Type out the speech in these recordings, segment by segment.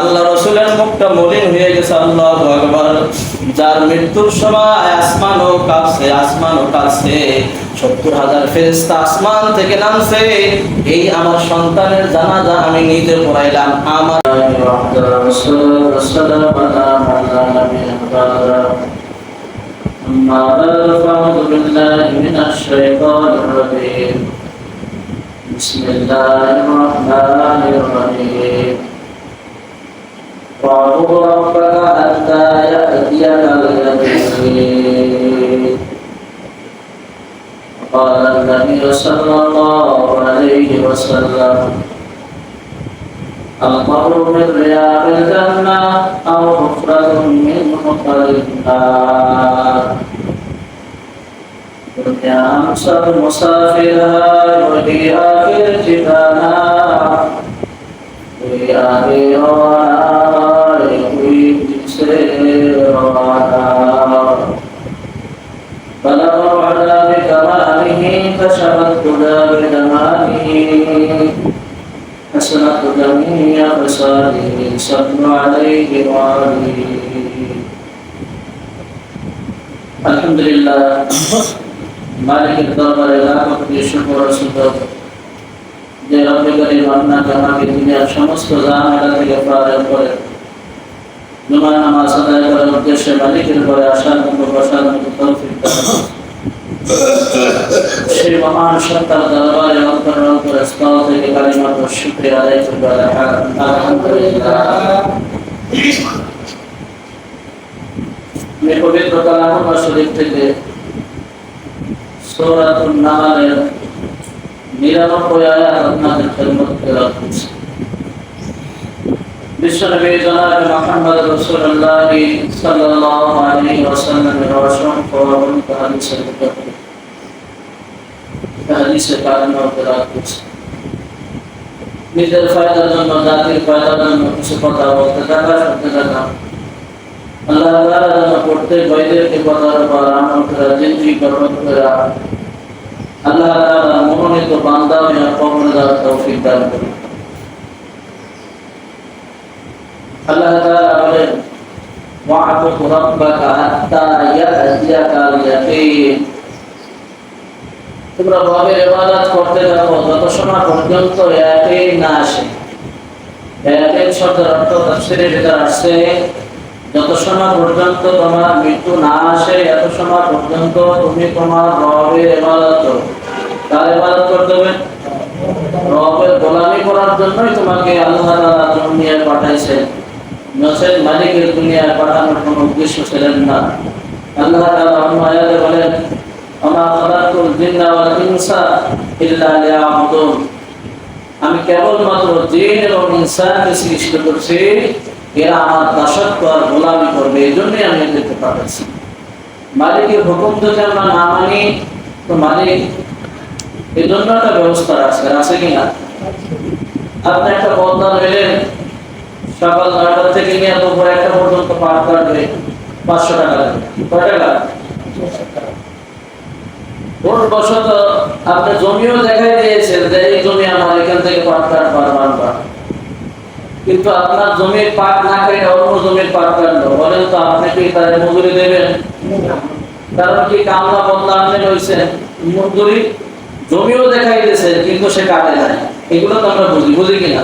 আল্লাহ রসুলের মুখটা মলিন হয়ে গেছে আল্লাহ আকবার যার মৃত্যুর সময় আসমানও কাঁপছে আসমানও কাঁপছে সত্তর হাজার ফেরেস্তা আসমান থেকে নামছে এই আমার সন্তানের জানাজা আমি নিজে পড়াইলাম আমার أما بعد فأعوذ بالله من الشيطان الرجيم بسم الله الرحمن الرحيم واعبد ربك حتى يأتيك اليقين قال النبي صلى الله عليه وسلم المرء من رياض الجنة أو حفرة من حفر النار دنيا أمسى مسافرها وفي آخر جبانا وفي آخر روانا وفي جسر روانا فله على بكماله كشفت هدى بجماله حسنت جميع خصاله صلوا عليه وعليه الحمد لله মালিকের দরবারে লাখো কোটি শুকর ও সুন্দর যে রব্বে করিম আপনাকে আমাকে দুনিয়ার সমস্ত জাহানালা থেকে পার করে জুমার নামাজ আদায় করার উদ্দেশ্যে মালিকের ঘরে আসার মতো বসার মতো তৌফিক। সেই মহান সত্তার দরবারে অন্তরণ করে স্থল থেকে কালিমাত শুক্রিয়া আদায় করবে আলহামদুলিল্লাহ। পবিত্র কালামা শরীফ থেকে সূরাতুন নাহলের নিরানব্বই আয়াত আপনাদের খেদমত তেলাওয়াত করছি। বিশ্বনবী জনাব মুহাম্মদ রাসূলুল্লাহ সাল্লাল্লাহু আলাইহি ওয়াসাল্লামের অসংখ্য অগণিত হাদিসের ভিতর হাদিসে কারিমা তেলাওয়াত করছি নিজের ফায়দার জন্য, জাতির ফায়দার জন্য কিছু কথা বলতে থাকা শুনতে থাকা আল্লাহ তাআলা যেন প্রত্যেক ভাইদেরকে কথার উপর আমল করা, জিন্দি গঠন করা আল্লাহ তাআলা মনোনীত বান্দা হয়ে কবর দেওয়ার তৌফিক দান করুন আল্লাহ তাআলা বলেন রাব্বাকা হাত্তা ইয়াতিয়াকাল ইয়াকিন তোমরা রবের ইবাদত করতে যত সময় পর্যন্ত ইয়াকিন না আসে। ইয়াকিন শব্দের অর্থ আসছে, যত সময় পর্যন্ত তোমার মৃত্যু না আসে, এত সময় পর্যন্ত তুমি তোমার রবের ইবাদত করো। কার ইবাদত করতে হবে? রবের গোলামি করার জন্যই তোমাকে আল্লাহ তাআলা দুনিয়ায় মালিকের দুনিয়ায় কোনো উদ্দেশ্য ছিলেন না। আল্লাহ অন্য আয়াতে বলেন খালাকুল ইনসা ইল্লা আমি কেবলমাত্র জিন এবং ইনসানকে সৃষ্টি করছি, এরা আমার দাসত্ব আর গোলামি করবে এই জন্যই আমি এদেরকে পাঠাচ্ছি। মালিকের হুকুম যদি আমরা না মানি, তো মালিক জন্য একটা ব্যবস্থা আছে আছে কিনা? আপনি একটা বদলা নিলেন সকাল নয়টা থেকে নিয়ে দুপুর একটা পর্যন্ত কাটবে পাঁচশো টাকা লাগবে টাকা? আপনি জমিও দেখাই দিয়েছেন যে এই জমি আমার এখান থেকে পাট কাটবার কিন্তু আপনার জমির পাট না কেটে অন্য জমির পাট কাটলো বলেন তো, আপনি কি তার মজুরি দেবেন? কারণ কি কামলা বদলা আপনি রয়েছেন মজুরি জমিও দেখাই দিয়েছে, কিন্তু সে কাটে নাই। এগুলো তো আমরা বুঝি। বুঝি কিনা?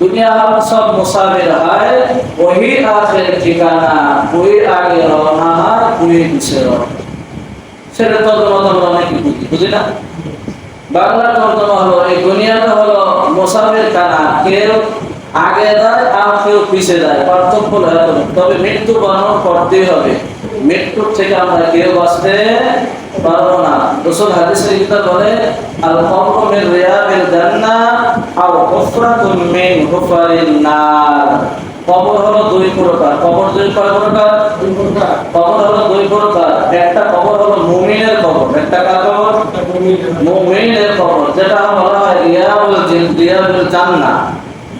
दुनिया हम सब मुसाफिर है वही आखिर ठिकाना कोई आगे रवाना है कोई पीछे रवाना সেটা তর্জমা তো আমরা অনেকে বুঝি বুঝি না বাংলা তর্জমা হলো এই দুনিয়াটা হলো মোসাফের কানা কেউ আগে যায় আর কেউ পিছিয়ে যায় পার্থক্য হলো এত। তবে মৃত্যু বরণ করতেই হবে মৃত্যুর থেকে আমরা কেউ বাঁচতে পারব না। রসুল হাদিসের ভিতর বলে আল কবর মিন রিয়াবিল জান্নাহ আও হুফরাতুন মিন হুফারিন নার। কবর হলো দুই প্রকার। কবর দুই প্রকার? কবর হলো দুই প্রকার। একটা কবর হলো মুমিনের কবর। একটা কার কবর? মুমিনের কবর। যেটা বলা হয় রিয়াবুল রিয়াবুল জান্নাত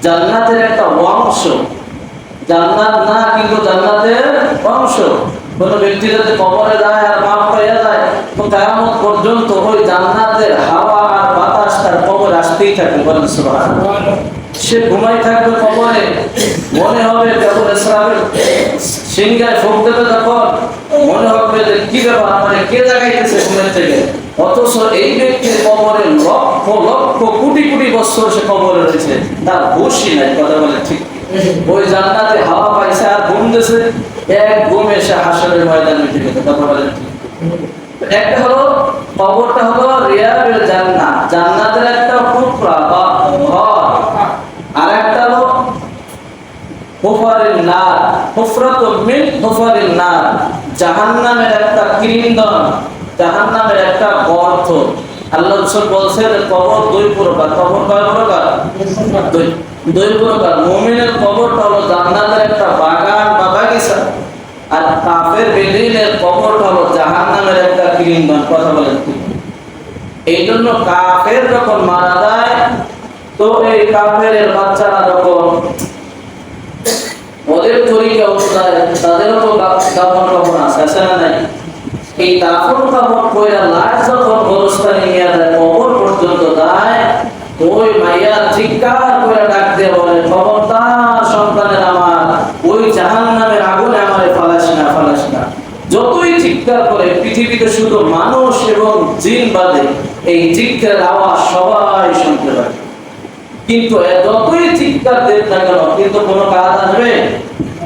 জান্নাতের একটা অংশ। জান্নাত না কিন্তু জান্নাতের অংশ। কোন ব্যক্তি যদি কবরে যায় আর হয়ে যায়, তো কেমন পর্যন্ত ওই জান্নাতের হাওয়া আর বাতাস তার কবর আসতেই থাকে বলেন সে ঘুমাই থাকবে কবরে, মনে হবে কেবল ইসরাফিল সিংহায় ফুক দেবে তখন, মনে হবে যে কি ব্যাপার মানে কে জাগাইতেছে ঘুমের থেকে? অথচ এই ব্যক্তির কবরে লক্ষ লক্ষ কোটি কোটি বছর সে কবরে রয়েছে, তার নাই, কথা বলে ঠিক। ওই জান্নাতে হাওয়া পাইছে আর ঘুম দিয়েছে এক ঘুম এসে হাসরের ময়দানে উঠে গেছে। কথা বলে ঠিক। একটা হলো, কবরটা হলো রিয়াবের জান্নাত জান্নাতের একটা টুকরা বা ঘর। আর একটা হলো হুফারিন নার। হুফরাতুম মিন হুফারিন নার। জাহান্নামের একটা ক্রিন্দন, জাহান্নামের একটা গর্ত। আল্লাহ রাসূল বলছেন, কবর দুই প্রকার। কবর কয় প্রকার? দুই। দুই প্রকার। মুমিনের কবরটা হলো জান্নাতের একটা বাগান বা বাগিচা। আর কাফের বেদিনের কবরটা হলো জাহান্নামের একটা ক্রিন্দন কথা বলেন এই জন্য কাফের যখন মারা যায়, তো এই কাফের বাচ্চারা যখন ওদের তরিকা অনুযায়ী তাদেরও তো কাপড় আছে আছে না নাই? এই কাপড় কাপড় কইরা লাশ যখন গোরস্থানে নিয়ে যায়, কবর পর্যন্ত যায়, ওই মাইয়া চিৎকার করে ডাক দিয়ে বলে, খবরদার সন্তানের আমার, ওই জাহান নামের আগুনে আমারে ফালাস না ফালাস না। যতই চিৎকার করে, পৃথিবীতে শুধু মানুষ এবং জিন বাদে এই চিৎকারের আওয়াজ সবাই শুনতে পায়। কিন্তু যতই চিৎকার দেন না কেন, কিন্তু কোনো কাজ আসবে?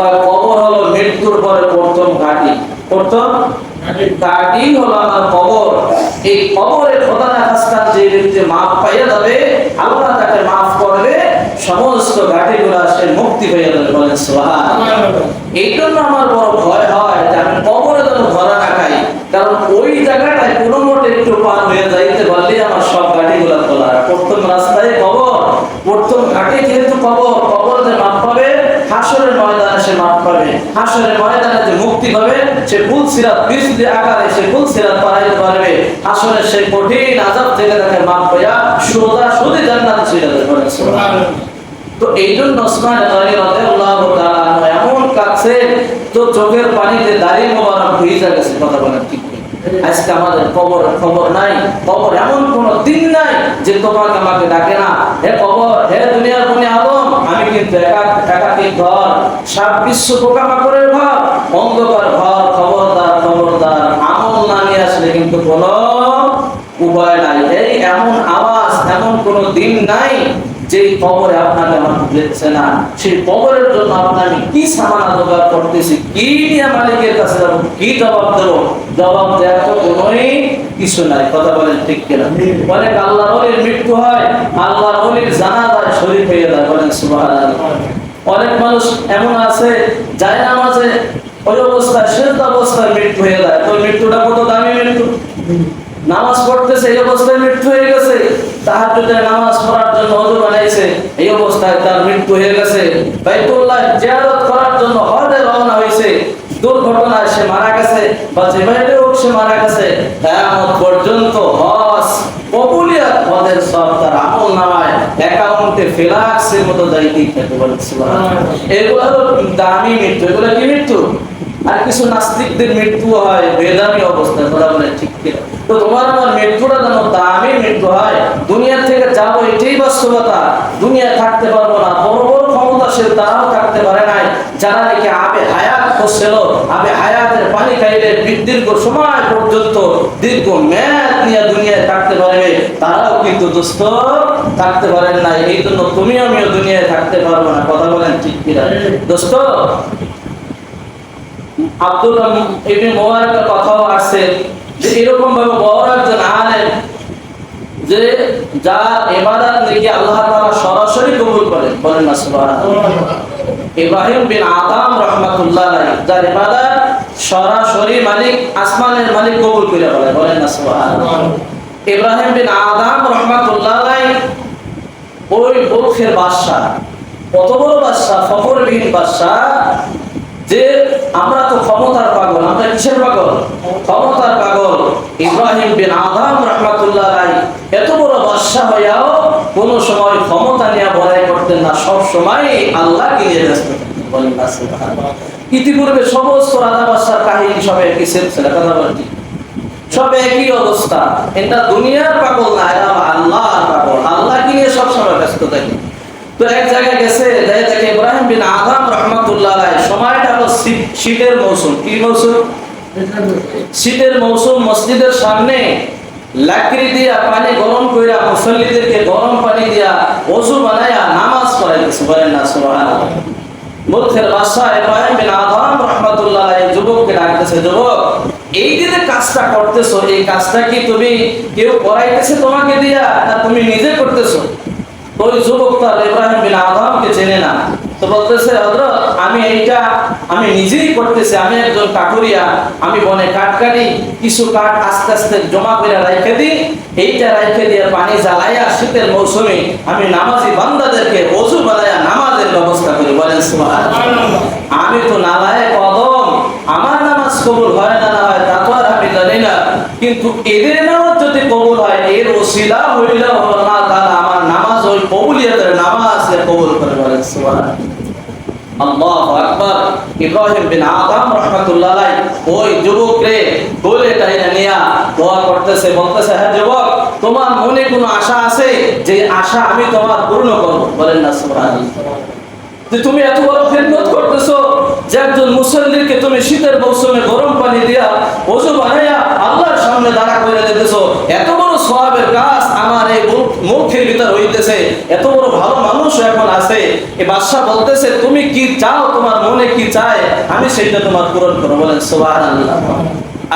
বা কবর হলো মৃত্যুর পরে প্রথম ঘাটি প্রথম ঘাটি হলো আমার কবর। এই কবরে খোদা না যে ব্যক্তি মাফ পাইয়া যাবে, আল্লাহ তাকে মাফ করবে, সমস্ত ঘাটিগুলা সে মুক্তি হয়ে যাবে বলেন সুবহান এই জন্য আমার বড় ভয় হয় যে আমি কবরে যেন ধরা না খাই। কারণ ওই জায়গাটায় কোনো মতে একটু পার হয়ে যাইতে পারলে আমার সব গাড়িগুলো তোলা প্রথম রাস্তায় কবর, প্রথম ঘাটে যেহেতু কবর হাসরের ময়দানে সে মাপ পাবে হাসরের ময়দানে যে মুক্তি পাবে, সে ফুল সিরাত বিষ দিয়ে আকারে সে ফুল সিরাত পারাইতে পারবে হাসরের সেই কঠিন আজাব থেকে তাকে মাপ পাইয়া সোজা সোজা জান্নাতে চলে যাবে সুবহানাল্লাহ। তো এই জন্য ওসমান গনি রাদিয়াল্লাহু তাআলা এমন কাছে, তো চোখের পানিতে দাড়ি মোবারক ভিজে গেছে, কথা বলেন ঠিক। আজকে আমাদের খবর খবর নাই। খবর এমন কোন দিন নাই যে তোমাকে আমাকে ডাকে না। হে খবর হে দুনিয়ার বনি আদম, আমি কিন্তু একা একাকি ঘর সাত বিশ্ব পোকামাকড়ের ঘর, অন্ধকার ঘর, খবরদার খবরদার, আমল না নিয়ে আসলে কিন্তু কোনো উপায় নাই। এই এমন আওয়াজ, এমন কোনো দিন নাই যে কবরে আপনাকে না, সেই কবরের জন্য আপনার আমি কি করতেছি, কি নিয়ে মালিকের কাছে যাব, কি জবাব দেবো? জবাব তো কিছু নাই, কথা বলেন ঠিক কিনা? অনেক আল্লাহ মৃত্যু হয়, আল্লাহ শরীর হয়ে যায় বলেন সুবহানাল্লাহ। অনেক মানুষ এমন আছে, যায় না মাঝে ওই অবস্থায়, শেষ অবস্থায় মৃত্যু হয়ে যায়, তো মৃত্যুটা কত দামি মৃত্যু? নামাজ পড়তেছে, এই অবস্থায় মৃত্যু হয়ে গেছে। তাহাজ্জুদে নামাজ পড়ার জন্য ওযু বানাইছে, এই অবস্থায় তার মৃত্যু হয়ে গেছে। বাইতুল্লাহ জিয়ারত করার জন্য হজে রওনা হয়েছে। দুর্ঘটনায় সে মারা গেছে, বা যেভাবে হোক সে মারা গেছে। কিয়ামত পর্যন্ত হজ কবুলিয়াত হজের সব তার আমল নামায়, অ্যাকাউন্টে ফেলাক্সের মতো এগুলো দামি মৃত্যু, এগুলো কি মৃত্যু? আর কিছু নাস্তিকদের মৃত্যু হয়, বেদামি অবস্থায় বলে ঠিক কিনা? তো তোমার আমার মৃত্যুটা যেন দামি মৃত্যু হয়। দুনিয়া থেকে যাব এটাই বাস্তবতা। দুনিয়া থাকতে পারব না। বড় ক্ষমতাশীল তারাও থাকতে পারে নাই। যারা নাকি আবে হায়াত করছিল, আবে হায়াতের পানি খাইলে দীর্ঘ সময় পর্যন্ত দীর্ঘ মেয়াদ নিয়ে দুনিয়ায় থাকতে পারবে। তারাও কিন্তু দুস্থ থাকতে পারেন না এই জন্য তুমি আমিও দুনিয়ায় থাকতে পারব না। কথা বলেন ঠিক কিনা? দোস্ত আব্দুল ইবনে মোবারকের কথাও আসছে। যে এরকম ভাবে বড় একজন আলেম যে যার ইবাদত নাকি আল্লাহ তাআলা সরাসরি কবুল করেন। বলেন না সুবহানাল্লাহ। ইব্রাহিম বিন আদম রাহমাতুল্লাহ আলাইহি, যার ইবাদত সরাসরি মালিক, আসমানের মালিক কবুল করে বলে বলেন না সুবহানাল্লাহ। ইব্রাহিম বিন আদম রাহমাতুল্লাহ আলাইহি, ওই বলখের বাদশা কত বড় বাদশা ফখরবিহীন বাদশা যে আমরা তো ক্ষমতার পাগল, আমরা কিসের পাগল? ক্ষমতার পাগল। ইব্রাহিম বিন আদম রহমাতুল্লাহ রাই এত বড় বাদশা হইয়াও কোনো সময় ক্ষমতা নিয়ে বড়াই করতেন না, সব সময় আল্লাহকে নিয়ে ব্যস্ত বলেন ইতিপূর্বে সমস্ত রাজা বাদশার কাহিনী সব একই ছিল কথা বলছি সব একই অবস্থা। এটা দুনিয়ার পাগল না এরা আল্লাহর পাগল। আল্লাহকে নিয়ে সবসময় ব্যস্ত থাকে। আদম সময়টা শীতের মৌসুম। কি শীতের মৌসুম, মসজিদের সামনে লাকড়ি দিয়া পানি গরম কইরা মুসল্লিদেরকে গরম পানি দিয়া নামাজ পড়াইতেছে। বলেন না এই যে কাজটা করতেছো, এই কাজটা কি তুমি কেউ করাইতেছে তোমাকে দিয়া, না তুমি নিজে করতেছো? ওই যুবক তার ইব্রাহিম বিন আদমকে চেনে না। তো বলতেছে, হযরত, আমি এইটা আমি নিজেই করতেছি, আমি একজন কাঠুরিয়া, আমি বনে কাঠ কাটি, কিছু কাঠ আস্তে আস্তে জমা করে রাখে দিই, এইটা রাখে দিয়ে পানি জ্বালাইয়া শীতের মৌসুমে আমি নামাজি বান্দাদেরকে ওযু বানাইয়া নামাজের ব্যবস্থা করি। বলেন আমি তো নালায় কদম আমার নামাজ কবুল হয় না না হয় তা তো আর আমি জানি না। কিন্তু এদের নামাজ যদি কবুল হয়, এর ওসিলা হইলে হলো না তাহলে আমার নামাজ ওই কবুলিয়তের নামাজ কবুল করে বলেন আল্লাহু আকবার। ইব্রাহিম বিন আদম রাহমাতুল্লাহ ওই যুবকরে কোলে টাইনা নিয়া দোয়া করতেছে, বলতেছে হ্যাঁ যুবক, তোমার মনে কোনো আশা আছে যে আশা আমি তোমার পূর্ণ করব? বলেন না, সুবহানাল্লাহ। তুমি এত বড় খেদমত করতেছো যে একজন মুসল্লিকে তুমি শীতের মৌসুমে গরম পানি দিয়া ওযু বানাইয়া আল্লাহর সামনে দাঁড়া করে দিতেছো, এত বড় সওয়াবের কাজ আমার এই মুখের ভিতর হইতেছে, এত বড় ভালো মানুষ এখন আছে। এই বাদশা বলতেছে, তুমি কি চাও, তোমার মনে কি চায়? আমি সেটা তোমার পূরণ করো বলেন, সুবহানাল্লাহ।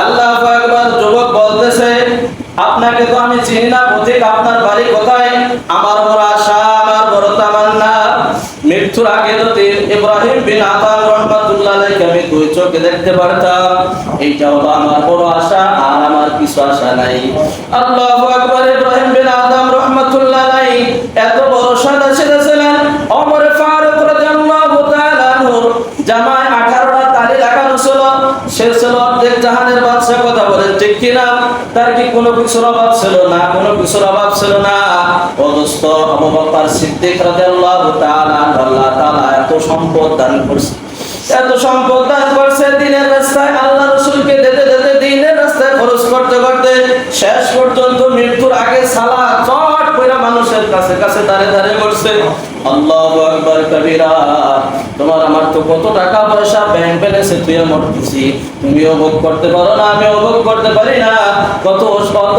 আল্লাহ আকবার, যুবক বলতেছে, আপনাকে তো আমি চিনি না প্রতীক আপনার বাড়ি কোথায়? আমার বড় আশা, আমার বড় তামান্না। মৃত্যুর আগে যদি ইব্রাহিম বিন আমি দুই চোখে দেখতে পারতাম। এইটা হলো আমার বড় আশা আর আমার কিছু আশা নাই। আল্লাহু আকবার, ইব্রাহিম বিন আদম রহমাতুল্লাহ আলাইহি, এত বড় সাদা সিধা ছিলেন ফারুক রাদিয়াল্লাহু তাআলা জামায় 18টা তালি লাগানো ছিল সে ছিল অর্ধেক জাহানের বাদশা কথা বলেন ঠিক কিনা? তার কি কোনো কিছুর অভাব ছিল না? কোনো কিছুর অভাব ছিল না? ও দোস্ত, আবু বকর সিদ্দিক রাদিয়াল্লাহু তাআলা আল্লাহ তাআলা এত সম্পদ দান করছে। এত সম্পদ দান করছে দিনের রাস্তায়, আল্লাহ রাসূলকে দিতে দিতে দিনের রাস্তায় খরচ করতে করতে শেষ পর্যন্ত মৃত্যুর আগে সালা চট কইরা মানুষের কাছে কাছে দাঁড়ে দাঁড়িয়ে করছে আল্লাহু আকবার কবিরা, তোমার আমার তো কত টাকা পয়সা ব্যাংক ব্যালেন্সে তুই মরতেছি। তুমিও ভোগ করতে পারো না, আমিও ভোগ করতে পারি না। কত কত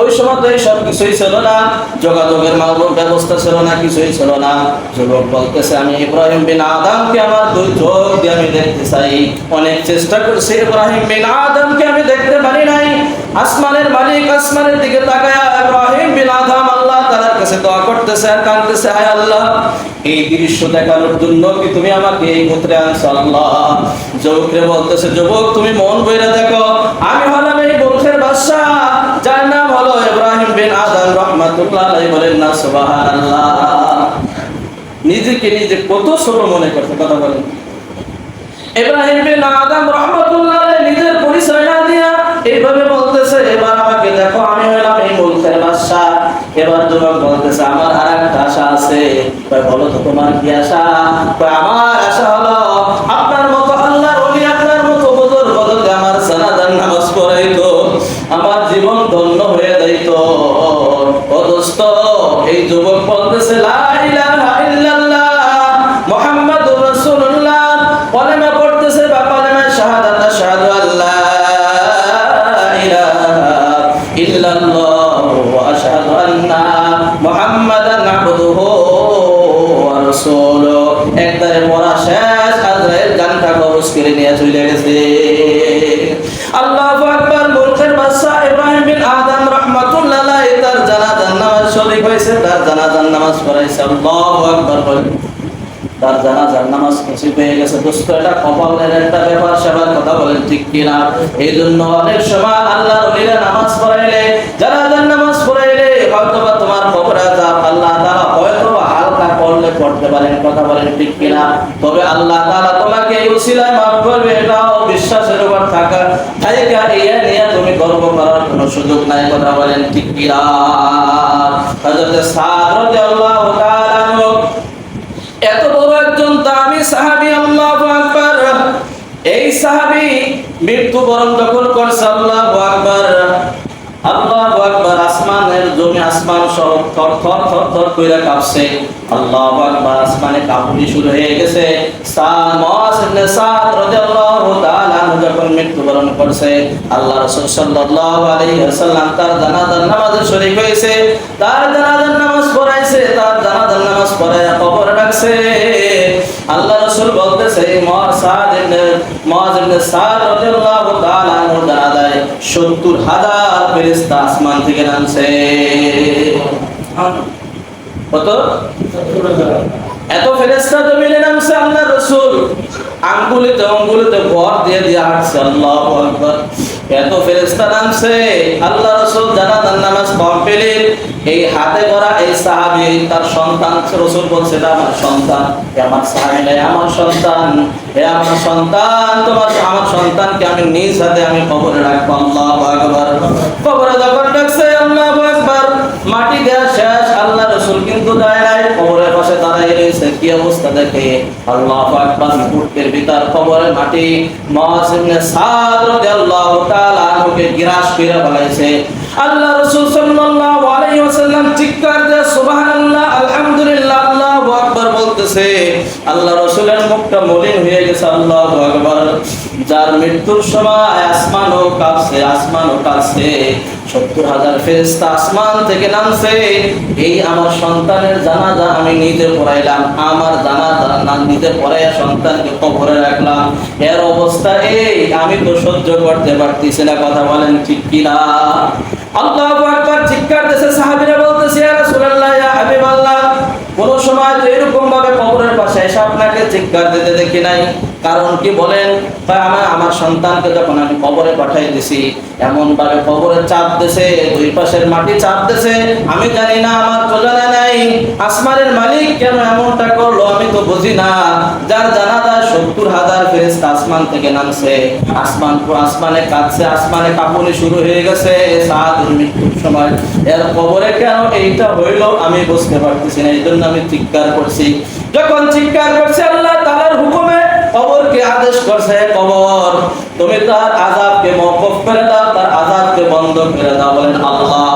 ওই সময় তো এইসব কিছুই ছিল না, যোগাযোগের মাধ্যম ব্যবস্থা ছিল না, কিছুই ছিল না। যুবক বলতেছে, আমি ইব্রাহিম বিন আদমকে আমার দুই চোখ দিয়ে আমি দেখতে চাই। অনেক চেষ্টা করছি ইব্রাহিম বিন আদমকে আমি দেখতে পারি নাই। আসমানের মালিক আসমানের দিকে তাকায় ইব্রাহিম বিন আদম আল্লাহ তাআলার কাছে দোয়া করতেছে আর কাঁদতেছে, হায় আল্লাহ, এই দৃশ্য দেখানোর জন্য কি তুমি আমাকে এই পুত্রে আনছো আল্লাহ? যুবকরে বলতেছে, যুবক, তুমি মন বইরা দেখো, আমি না নিজেকে নিজে কত ছোট মনে করতে কথা বলেন। ইব্রাহিম বিন আদম রহমাতুল্লাহ আলাইহি এইভাবে বলতেছে, এবার আমাকে দেখো, আমি এই মুলকের এবার বলতেছে, আমার আর একটা আশা আছে। বলো তো, তোমার কি আশা? আমার আশা হলো, আপনার মতো আল্লাহর ওলি, আপনার মতো বদর বদলে আমার নামাজ পড়াইতো। আমার জীবন ধন্য এই যুবক বলতেছে একবারে মরা শেষ আজরাইল গানটা কবজ করে নিয়ে চলে গেছে। হয়েছে তার জানাজার নামাজ পড়াইছে। আল্লাহু বলে। তার জানাজার নামাজ কিছু পেয়ে গেছে। দোস্ত, এটা কপালের একটা ব্যাপার, সেবার কথা বলেন ঠিক কিনা? এই জন্য অনেক সময় আল্লাহ নামাজ পড়াইলে জানাজার নামাজ পড়াইলে হয়তো বা তোমার কবরে আযাব আল্লাহ তাআলা হয়তো বা হালকা করলে পড়তে পারেন, কথা বলেন, ঠিক কিনা? তবে আল্লাহ তাআলা তোমাকে এই উসিলায় মাফ করবে, এটাও বিশ্বাসের উপর থাকা। থাইকা ইয়া নিয়ে তুমি গর্ব করার কোনো সুযোগ নাই, কথা বলেন, ঠিক কিনা? হযরত সাদ রাদিয়াল্লাহু তাআলা এত বড় একজন দামি সাহাবী, আল্লাহু আকবার। এই সাহাবী মৃত্যুবরণ যখন করছে, আল্লাহু আকবার। আল্লাহু আকবার আসমানের জমি আসমান থর থর থর থর কইরা কাঁপছে। আল্লাহু আকবার, আসমানে কাঁপুনি শুরু হয়ে গেছে। মুআজ রাদিয়াল্লাহু তাআলা যখন মৃত্যুবরণ করছে, আল্লাহ রাসূল সাল্লাল্লাহু আলাইহি ওয়াসাল্লাম তার জানাজার নামাজে শরীক হয়েছে। তার জানাজার নামাজ পড়াইছে, তার জানাজার নামাজ রাখছে। আল্লাহ রাসূল বলতেছে, মুআজ সাদ সাদ রাদিয়াল্লাহু তাআলা আনহু জানাজায় 70000 ফেরেশতা আসমান থেকে নামছে। কত? এত ফেরেশতা জমিনে নামছে আল্লাহ রসুল। আঙ্গুলিতে আঙ্গুলিতে ভর দিয়ে দিয়ে আল্লাহ এত ফেরেশতা নামছে, আল্লাহ রাসূল জানাজার নামাজ কমপ্লিট এই হাতে করা এই সাহাবি, তার সন্তান রসুল বলছে আমার সন্তান আমার সাহাবি নাই আমার সন্তান হে আমার সন্তান, তোমার আমার সন্তানকে আমি নিজ হাতে আমি কবরে রাখব, আল্লাহ আকবার। কবরে যখন রাখছে আল্লাহ মাটি দেওয়া রাসূল কিন্তু নাই কবরের পাশে দাঁড়ায় রয়েছে। কি অবস্থা দেখে? আল্লাহু আকবার, মুহূর্তের ভিতর কবরের মাটি মুআজ ইবনে সাদ রাদিয়াল্লাহু তাআলা আনহুকে গ্রাস করে ফেলাইছে। আল্লাহ রাসূল সাল্লাল্লাহু আলাইহি ওয়াসাল্লাম চিৎকার দিয়ে, সুবহানাল্লাহ, আলহামদুলিল্লাহ, আল্লাহু আকবার, বলতেছে। আল্লাহ রাসূলের মুখটা মলিন হয়ে গেছে, আল্লাহু আকবার। যার মৃত্যুর সময় আসমানও কাঁপছে আসমানও কাঁপছে সত্তর হাজার ফেরেশতা আসমান থেকে নামছে। এই আমার সন্তানের জানাজা আমি নিজে পড়াইলাম। আমার জানাজা না নিজে পড়াইয়া সন্তানকে কবরে রাখলাম। এর অবস্থা এই, আমি তো সহ্য করতে পারতেছি না, কথা বলেন ঠিক কিনা? আল্লাহু আকবার চিৎকার দেশে সাহাবীরা বলতেছে, ইয়া রাসূলুল্লাহ, ইয়া হাবিবাল্লাহ কোন সময় তো এরকম ভাবে কবরের পাশে এসে আপনাকে চিৎকার দিতে দেখি নাই। কারণ কি বলেন? আমার আমার সন্তানকে যখন আমি কবরে পাঠাই দিছি এমন ভাবে কবরে চাপ দিছে, দুই পাশের মাটি চাপ দিছে, আমি জানি না আমার তো জানা নাই। আসমানের মালিক কেন এমনটা করল আমি তো বুঝি না। যার জানা যায় সত্তর হাজার ফেরেস্তা আসমান থেকে নামছে। আসমান আসমানে কাঁদছে, আসমানে কাঁপুনি শুরু হয়ে গেছে সাহায্যের মৃত্যুর সময়। এর কবরে কেন এইটা হইল আমি বুঝতে পারতেছি না। এই জন্য আমি চিৎকার করছি। যখন চিৎকার করছি, আল্লাহ তালার হুকুমে কবরকে আদেশ করছে কবর, তুমি তার আজাবকে মকফ করে দাও, তার আজাবকে বন্ধ করে দাও। বলেন, আল্লাহু।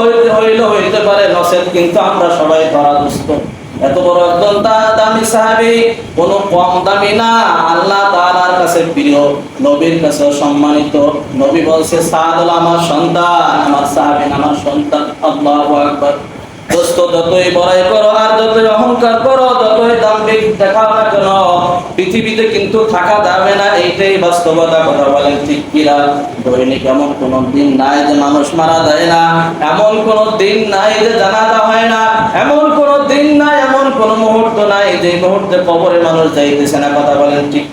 হইতে পারে কিন্তু আমরা সবাই এত বড় একজন দামি সাহাবী কম দামি না, আল্লাহ তাআলার কাছে প্রিয়, নবীর কাছে সম্মানিত। নবী বলছে সাদ হলো আমার সন্তান, আমার সাহাবী, আমার সন্তান, আল্লাহু দোস্ত, যতই বড়াই করো আর যতই অহংকার করো, যতই দাম্ভিক কেন পৃথিবীতে কিন্তু থাকা যাবে না, এইটাই বাস্তবতা, কথা বলেন ঠিক দৈনিক এমন কোন দিন নাই যে মানুষ মারা যায় না, এমন কোন দিন নাই যে জানাজা হয় না, এমন কোন দিন নাই, এমন কোন মুহূর্ত নাই যে মুহূর্তে কবরে মানুষ যাইতেছে না, কথা বলেন ঠিক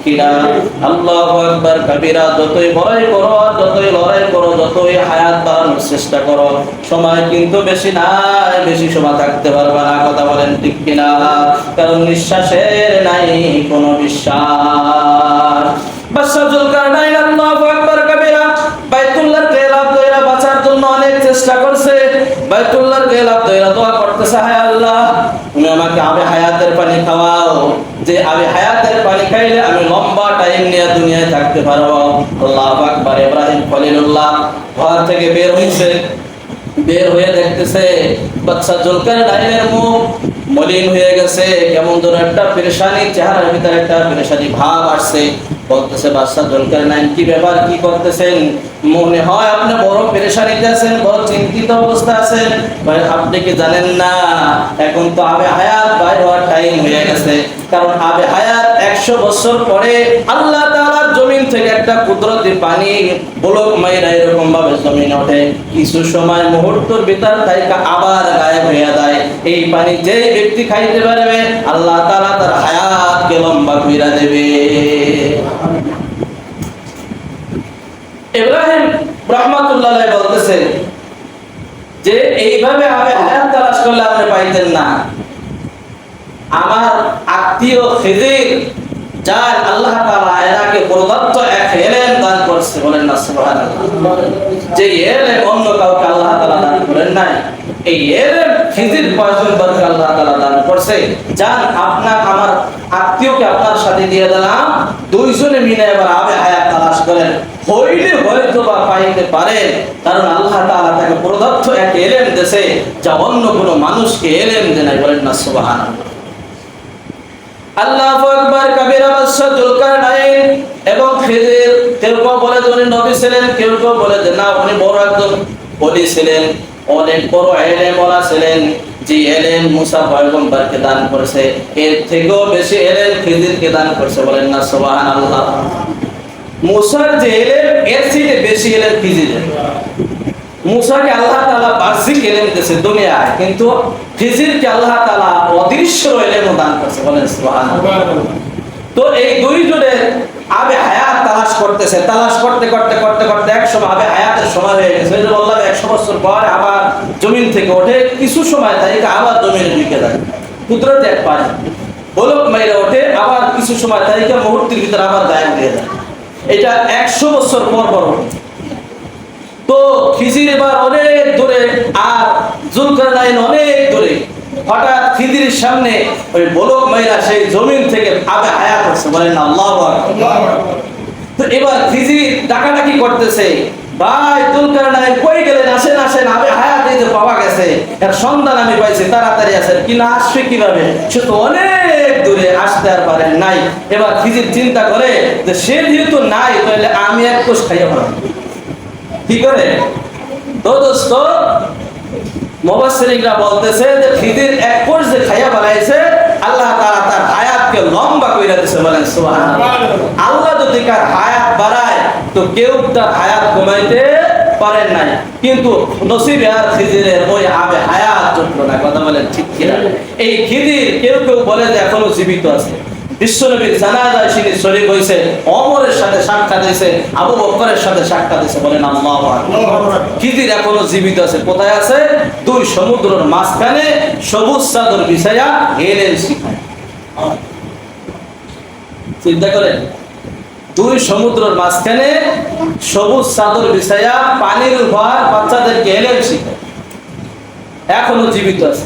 আল্লাহ একবার কবিরা, যতই বড়াই করো আর যতই লড়াই করো, যতই হায়াত বাড়ানোর চেষ্টা করো, সময় কিন্তু বেশি নাই, বেশি সময় থাকতে পারবে না, কথা বলেন ঠিক কিনা? কারণ নিঃশ্বাসের নাই কোনো বিশ্বাস। বাদশাহ জুলকারনাইন আল্লাহু আকবার কবিরা বাইতুল্লাহর গেলাপ দইরা বাঁচার জন্য অনেক চেষ্টা করছে। বাইতুল্লাহর গেলাপ দইরা দোয়া করতেছে, হায় আল্লাহ, তুমি আমাকে আবে হায়াতের পানি খাওয়াও। যে আবে হায়াতের পানি খাইলে আমি লম্বা টাইম নিয়ে দুনিয়ায় থাকতে পারব। আল্লাহু আকবার, ইব্রাহিম খলিলুল্লাহ ঘর থেকে বের হইছে। বের হয়ে দেখতেছে, বাচ্চা জলকার ডাইনের মুখ মলিন হয়ে গেছে, কেমন যেন একটা পেরেশানি, চেহারার ভিতরে একটা পেরেশানি ভাব আসছে। বলতেছে, বাচ্চা জলকার নাইন, কি ব্যাপার, কি করতেছেন? মনে হয় আপনি বড় পেরেশানিতে আছেন, বড় চিন্তিত অবস্থা আছেন। আপনি কি জানেন না, এখন তো আবে হায়াত বাইর হওয়ার টাইম হয়ে গেছে। কারণ আবে হায়াত একশো বছর পরে আল্লাহ তাআলার জমিন থেকে একটা কুদরতি পানি বলক মাইরা এরকম ভাবে জমিন ওঠে। কিছু সময় মুহূর্তের ভিতর তাইকা আবার গায়েব হয়ে যায়। এই পানি যে ব্যক্তি খাইতে পারবে, আল্লাহ তাআলা তার হায়াতকে লম্বা কইরা দেবে। ইব্রাহিম রহমাতুল্লাহ যে, এইভাবে আমি হায়াত তালাশ করলে আপনি পাইতেন না। আমার আত্মীয় খেদির যার আল্লাহ তাআলা প্রদত্ত এক দান বলেন না, সুবহানাল্লাহ। যে অন্য কাউকে আল্লাহ তাআলা দান করেন নাই, এই পয়গম্বরকে আল্লাহ তাআলা দান করছে? যান আপনার, আমার আত্মীয়কে আপনার সাথে দিয়ে দিলাম, দুইজনে মিলে এবার আবে হায়াত তালাশ করেন। হইলে হয়তো বা পাইতে পারেন, কারণ আল্লাহ তাআলা তাকে প্রদত্ত এক এলেম দেশে যা অন্য কোনো মানুষকে এলেম দেয় বলেন না, সুবহানাল্লাহ। আল্লাহু আকবার কবিরা বাদশা জুলকারনাইন এবং খিজির কেউ কেউ বলে যে উনি নবী ছিলেন, কেউ কেউ বলে যে না, উনি বড় একজন ওলি ছিলেন, অনেক বড় এলেম ওলা ছিলেন, যে এলেন মুসা পয়গম্বরকে দান করেছে, এর থেকেও বেশি এলেন খিজিরকে দান করেছে বলেন না, সুবহানাল্লাহ। মুসার যে এলেন এর থেকে বেশি এলেন খিজিরের মুসাকে আল্লাহ তাআলা বাহ্যিক এলেম দিয়েছে দুনিয়ায় কিন্তু খিজিরকে আল্লাহ তাআলা অদৃশ্য এলেম দান করেছে। বলেন তো এই দুইজনের আবে হায়াত তালাশ করতেছে। তালাশ করতে করতে করতে করতে এক সময় আবে হায়াতের সময় হয়ে গেছে। বললাম একশো বছর পর আবার জমিন থেকে ওঠে। কিছু সময় তারিখে আবার জমিনে ঢুকে যায়। কুদরত এক পারে বলক মেরে ওঠে আবার কিছু সময় তারিখে মুহূর্তের ভিতরে আবার গায়েব হয়ে যায়। এটা একশো বছর পর পর তো খিজির এবার অনেক দূরে, আর জুলকারনাইন অনেক দূরে। হঠাৎ খিজির সামনে ওই বলক মাইরা সেই জমিন থেকে আবে হায়াত হচ্ছে, বলেন আল্লাহু তো এবার খিজির ডাকাডাকি করতেছে। ভাই, জুলকারনাইন কই গেলেন? আসেন আসেন, আবে হায়াত এই যে পাওয়া গেছে। এর সন্ধান আমি পাইছি, তাড়াতাড়ি আসেন। কি না আসবে কীভাবে? সে তো অনেক দূরে, আসতে আর পারেন নাই। এবার খিজির চিন্তা করে যে সে যেহেতু নাই, তাহলে আমি এক কোষ খাইয়া পারব কি করে? তো দোস্ত মুবাসসিরিনরা বলতেছে যে খিদির এক কোষ যে খাইয়া বানাইছে, আল্লাহ তাআলা তার হায়াতকে লম্বা কইরা দিয়েছে বলেন আল্লাহ যদি কার হায়াত বাড়ায়, তো কেউ তার হায়াত কমাইতে পারেন নাই। কিন্তু নসিব আর খিদিরের ওই আবে হায়াত জুটলো না, কথা বলেন ঠিক কিনা? এই খিদির কেউ কেউ বলে যে এখনও জীবিত আছে। বিশ্বনবীর জানাজায় তিনি হয়েছে অমরের সাথে সাক্ষাৎ দিয়েছে আবু সাথে সাক্ষাৎ বলেন আল্লাহ খিদির এখনও জীবিত আছে। কোথায় আছে? দুই সমুদ্রের মাঝখানে সবুজ চাদর বিছায়া হেলেন শিখায়। চিন্তা করেন দুই সমুদ্রের মাঝখানে সবুজ চাদর বিছায়া পানির উপর বাচ্চাদেরকে হেলেন শিখায়। এখনও জীবিত আছে।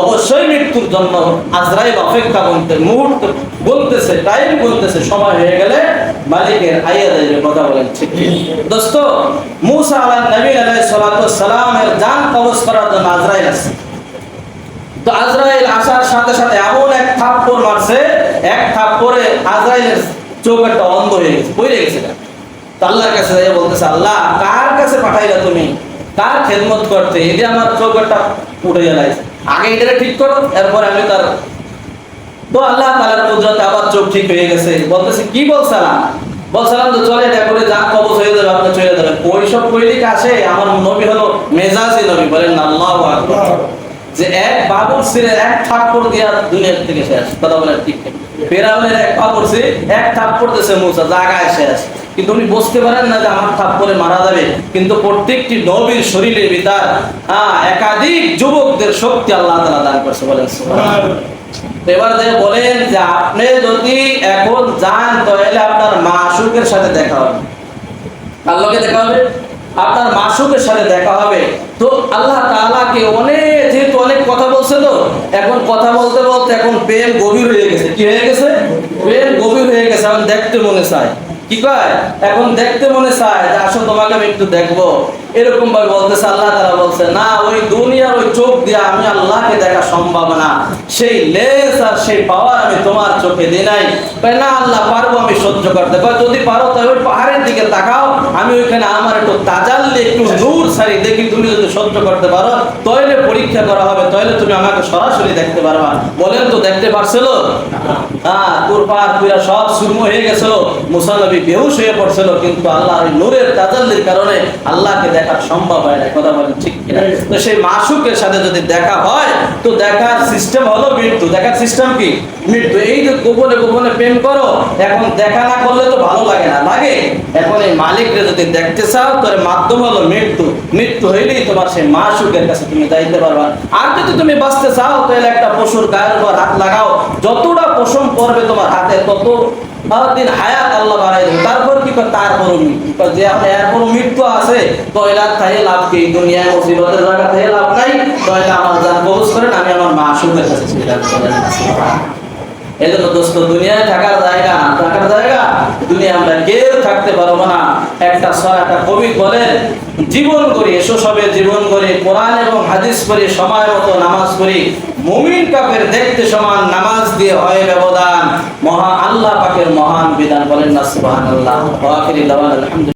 অবশ্যই মৃত্যুর জন্য আজরাইল অপেক্ষা বলতে মুহূর্ত বলতেছে টাইম বলতেছে, সময় হয়ে গেলে মালিকের আইয়া দেবে কথা বলেন, ঠিক দোস্ত, মুসা নবী সালাতু সালামের জান কবজ করার জন্য আজরাইল আসছে। তো আজরাইল আসার সাথে সাথে এমন এক থাপ্পড় মারছে, এক থাপ্পড়ে আজরাইলের চোখ একটা অন্ধ হয়ে গেছে, পড়ে গেছে। আল্লাহর কাছে যাইয়া বলতেছে, আল্লাহ, কার কাছে পাঠাইলা তুমি? কার খেদমত করতে? যে আমার চোখ একটা উঠে গেল আগে এটা ঠিক করো, এরপর আমি তার তো আল্লাহ তাআলার কুদরতে আবার চোখ ঠিক হয়ে গেছে। বলতেছে, কি বলছিলাম? বলছিলাম যে, চলে এটা করে যাক কবজ হয়ে যাবে, আপনি চলে যাবেন। ওই সব কইলিক আসে? আমার নবী হলো মেজাজি নবী, বলেন আল্লাহু যে এক বাবুর সিরে এক থাপ্পড় দিয়া দুনিয়া থেকে শেষ কথা বলেন ঠিক ফেরাউনের এক পা পড়ছে এক থাপ্পড় দিয়েছে মুসা, জায়গায় শেষ কিন্তু উনি বুঝতে পারেন না যে আমার থাপ্পড়ে মারা যাবে। কিন্তু প্রত্যেকটি নবীর শরীরের ভিতর হ্যাঁ একাধিক যুবকদের শক্তি আল্লাহ তাআলা দান করছে বলেন এবার যে বলেন যে আপনি যদি এখন যান, তাহলে আপনার মাসুকের সাথে দেখা হবে। কার লগে দেখা হবে? আপনার মাসুকের সাথে দেখা হবে। তো আল্লাহ তাআলাকে অনেক, যেহেতু অনেক কথা বলছে তো, এখন কথা বলতে বলতে এখন প্রেম গভীর হয়ে গেছে। কি হয়ে গেছে? প্রেম গভীর হয়ে গেছে, এখন দেখতে মনে চায়। কি কয়? এখন দেখতে মনে চায় যে আসো তোমাকে আমি একটু দেখব। এরকম ভাবে বলতেছে, আল্লাহ তারা বলছে, না, ওই দুনিয়ার ওই চোখ দিয়ে আমি আল্লাহকে দেখা সম্ভব না। সেই লেস আর সেই পাওয়ার আমি তোমার চোখে দিই নাই। না, আল্লাহ, পারব আমি সহ্য করতে। কয়, যদি পারো, তাহলে ওই পাহাড়ের দিকে তাকাও। আমি ওইখানে আমার একটু তাজাল্লি, একটু নূর সারি দেখি তুমি যদি সহ্য করতে পারো, তাহলে পরীক্ষা করা হবে, তাহলে তুমি আমাকে সরাসরি দেখতে পারবা। বলেন তো, দেখতে পারছিল? হ্যাঁ তোর পাহাড় পুরা সব সুরম হয়ে গেছিল। মুসানবী বেহুশ হয়ে পড়ছিল, কিন্তু আল্লাহ ওই নূরের তাজাল্লির কারণে আল্লাহকে দেখা সম্ভব হয় না কথা বলেন ঠিক কিনা? তো সেই মাসুকের সাথে যদি দেখা হয় তো দেখার সিস্টেম হলো মৃত্যু। দেখার সিস্টেম কি? মৃত্যু। এই যে গোপনে গোপনে প্রেম করো এখন দেখা না করলে তো ভালো লাগে না লাগে? এখন এই মালিককে যদি দেখতে চাও তোর মাধ্যম হলো মৃত্যু। মৃত্যু হইলেই তোমার সেই মাসুকের কাছে তুমি যাইতে পারবা। আর যদি তুমি বাঁচতে চাও তাহলে একটা পশুর গায়ের উপর হাত লাগাও। যতটা পশম পড়বে তোমার হাতে তত দিন হায়াত আল্লাহ বাড়াই দেবে। তারপর কি করে? তারপর যে আপনি এরপরও মৃত্যু আছে কয়লার থাকে লাভ কি? দুনিয়ায় মুসিবতের জায়গা থেকে লাভ নাই। কয়লা আমার যান কবজ করেন, আমি আমার মা সুখের কাছে ছিলাম এই জন্য দোস্ত, দুনিয়ায় থাকার জায়গা না, থাকার জায়গা? দুনিয়া আমরা কেউ থাকতে পারব না। একটা একটা কবি বলেন, জীবন করি, এসো সবে জীবন করে, কোরআন এবং হাদিস করি সময় মতো নামাজ করি মুমিন কাপের দেখতে সমান, নামাজ দিয়ে হয় ব্যবধান। মহা আল্লাহ পাকের মহান বিধান বলেন না আখিরি দাওয়ানা, আলহামদুলিল্লাহ।